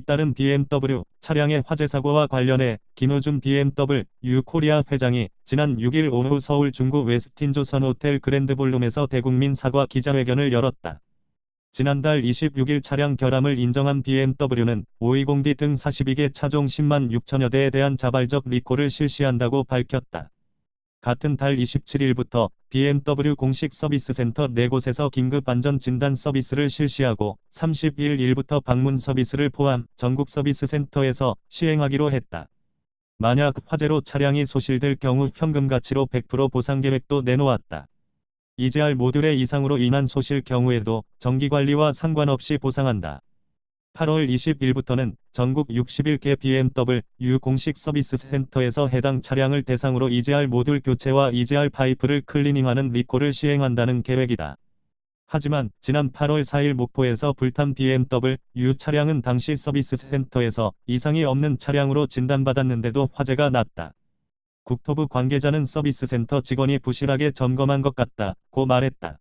따른 BMW 차량의 화재 사고와 관련해 김호준 BMW 유코리아 회장이 지난 6일 오후 서울 중구 웨스틴 조선 호텔 그랜드 볼룸에서 대국민 사과 기자회견을 열었다. 지난달 26일 차량 결함을 인정한 BMW는 520D 등 42개 차종 10만 6천여 대에 대한 자발적 리콜을 실시한다고 밝혔다. 같은 달 27일부터 BMW 공식 서비스 센터 4곳에서 긴급 안전 진단 서비스를 실시하고 30일 일부터 방문 서비스를 포함 전국 서비스 센터에서 시행하기로 했다. 만약 화재로 차량이 소실될 경우 현금 가치로 100% 보상 계획도 내놓았다. EGR 모듈의 이상으로 인한 소실 경우에도 정기관리와 상관없이 보상한다. 8월 20일부터는 전국 61개 BMW 공식 서비스 센터에서 해당 차량을 대상으로 EGR 모듈 교체와 EGR 파이프를 클리닝하는 리콜을 시행한다는 계획이다. 하지만 지난 8월 4일 목포에서 불탄 BMW 차량은 당시 서비스 센터에서 이상이 없는 차량으로 진단받았는데도 화재가 났다. 국토부 관계자는 서비스 센터 직원이 부실하게 점검한 것 같다 고 말했다.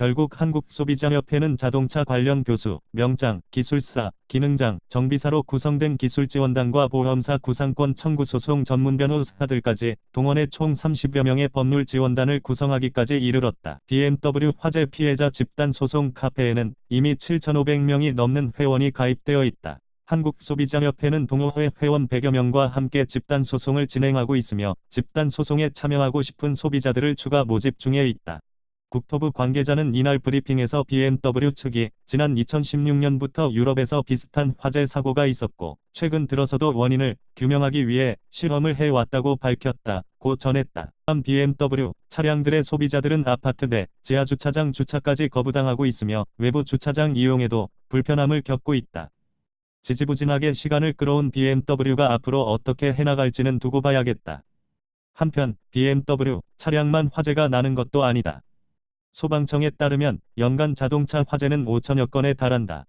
결국 한국소비자협회는 자동차 관련 교수, 명장, 기술사, 기능장, 정비사로 구성된 기술지원단과 보험사 구상권 청구 소송 전문 변호사들까지 동원해 총 30여 명의 법률 지원단을 구성하기까지 이르렀다. BMW 화재 피해자 집단 소송 카페에는 이미 7,500명이 넘는 회원이 가입되어 있다. 한국소비자협회는 동호회 회원 100여 명과 함께 집단 소송을 진행하고 있으며 집단 소송에 참여하고 싶은 소비자들을 추가 모집 중에 있다. 국토부 관계자는 이날 브리핑에서 BMW 측이 지난 2016년부터 유럽에서 비슷한 화재 사고가 있었고 최근 들어서도 원인을 규명하기 위해 실험을 해왔다고 밝혔다 고 전했다. 한 BMW 차량들의 소비자들은 아파트 내 지하 주차장 주차까지 거부당하고 있으며 외부 주차장 이용에도 불편함을 겪고 있다. 지지부진하게 시간을 끌어온 BMW가 앞으로 어떻게 해나갈지는 두고 봐야겠다. 한편 BMW 차량만 화재가 나는 것도 아니다. 소방청에 따르면 연간 자동차 화재는 5천여 건에 달한다.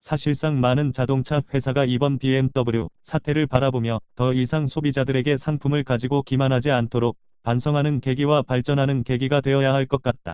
사실상 많은 자동차 회사가 이번 BMW 사태를 바라보며 더 이상 소비자들에게 상품을 가지고 기만하지 않도록 반성하는 계기와 발전하는 계기가 되어야 할 것 같다.